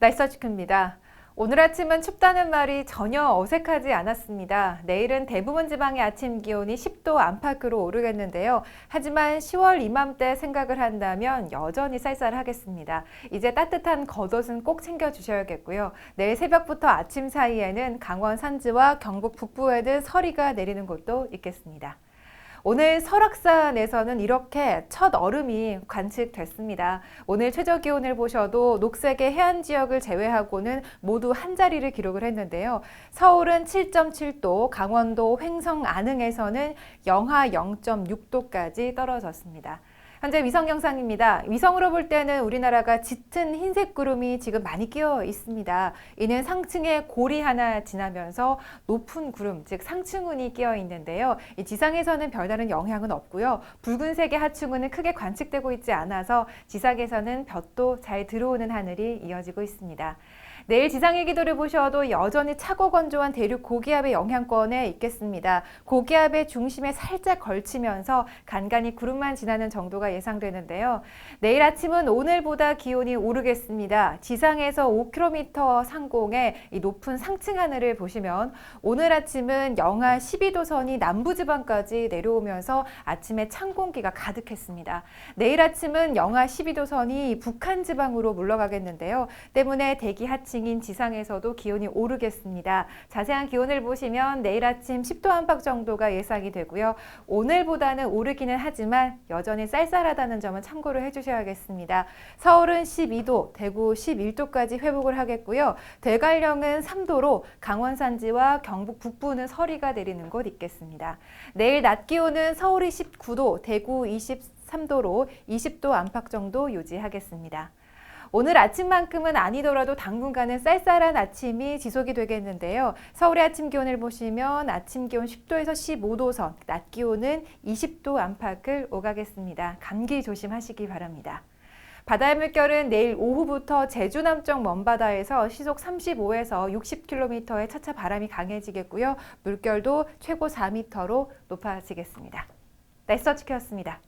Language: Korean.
날서치크입니다. 오늘 아침은 춥다는 말이 전혀 어색하지 않았습니다. 내일은 대부분 지방의 아침 기온이 10도 안팎으로 오르겠는데요. 하지만 10월 이맘때 생각을 한다면 여전히 쌀쌀하겠습니다. 이제 따뜻한 겉옷은 꼭 챙겨주셔야겠고요. 내일 새벽부터 아침 사이에는 강원 산지와 경북 북부에는 서리가 내리는 곳도 있겠습니다. 오늘 설악산에서는 이렇게 첫 얼음이 관측됐습니다. 오늘 최저 기온을 보셔도 녹색의 해안 지역을 제외하고는 모두 한 자리를 기록을 했는데요. 서울은 7.7도, 강원도 횡성 안흥에서는 영하 0.6도까지 떨어졌습니다. 현재 위성 영상입니다. 위성으로 볼 때는 우리나라가 짙은 흰색 구름이 지금 많이 끼어 있습니다. 이는 상층에 골이 하나 지나면서 높은 구름, 즉 상층운이 끼어 있는데요. 이 지상에서는 별다른 영향은 없고요. 붉은색의 하층운은 크게 관측되고 있지 않아서 지상에서는 볕도 잘 들어오는 하늘이 이어지고 있습니다. 내일 지상의 기도를 보셔도 여전히 차고 건조한 대륙 고기압의 영향권에 있겠습니다. 고기압의 중심에 살짝 걸치면서 간간히 구름만 지나는 정도가 예상되는데요. 내일 아침은 오늘보다 기온이 오르겠습니다. 지상에서 5km 상공의 이 높은 상층 하늘을 보시면 오늘 아침은 영하 12도 선이 남부지방까지 내려오면서 아침에 찬 공기가 가득했습니다. 내일 아침은 영하 12도 선이 북한 지방으로 물러가겠는데요. 때문에 대기 하층인 지상에서도 기온이 오르겠습니다. 자세한 기온을 보시면 내일 아침 10도 안팎 정도가 예상이 되고요. 오늘보다는 오르기는 하지만 여전히 쌀쌀 하다는 점은 참고를 해주셔야겠습니다. 서울은 12도, 대구 11도까지 회복을 하겠고요. 대관령은 3도로 강원 산지와 경북 북부는 서리가 내리는 곳 있겠습니다. 내일 낮 기온은 서울이 19도, 대구 23도로 20도 안팎 정도 유지하겠습니다. 오늘 아침만큼은 아니더라도 당분간은 쌀쌀한 아침이 지속이 되겠는데요. 서울의 아침 기온을 보시면 아침 기온 10도에서 15도 선, 낮 기온은 20도 안팎을 오가겠습니다. 감기 조심하시기 바랍니다. 바다의 물결은 내일 오후부터 제주 남쪽 먼바다에서 시속 35에서 60km의 차차 바람이 강해지겠고요. 물결도 최고 4m로 높아지겠습니다. 날서치켰습니다.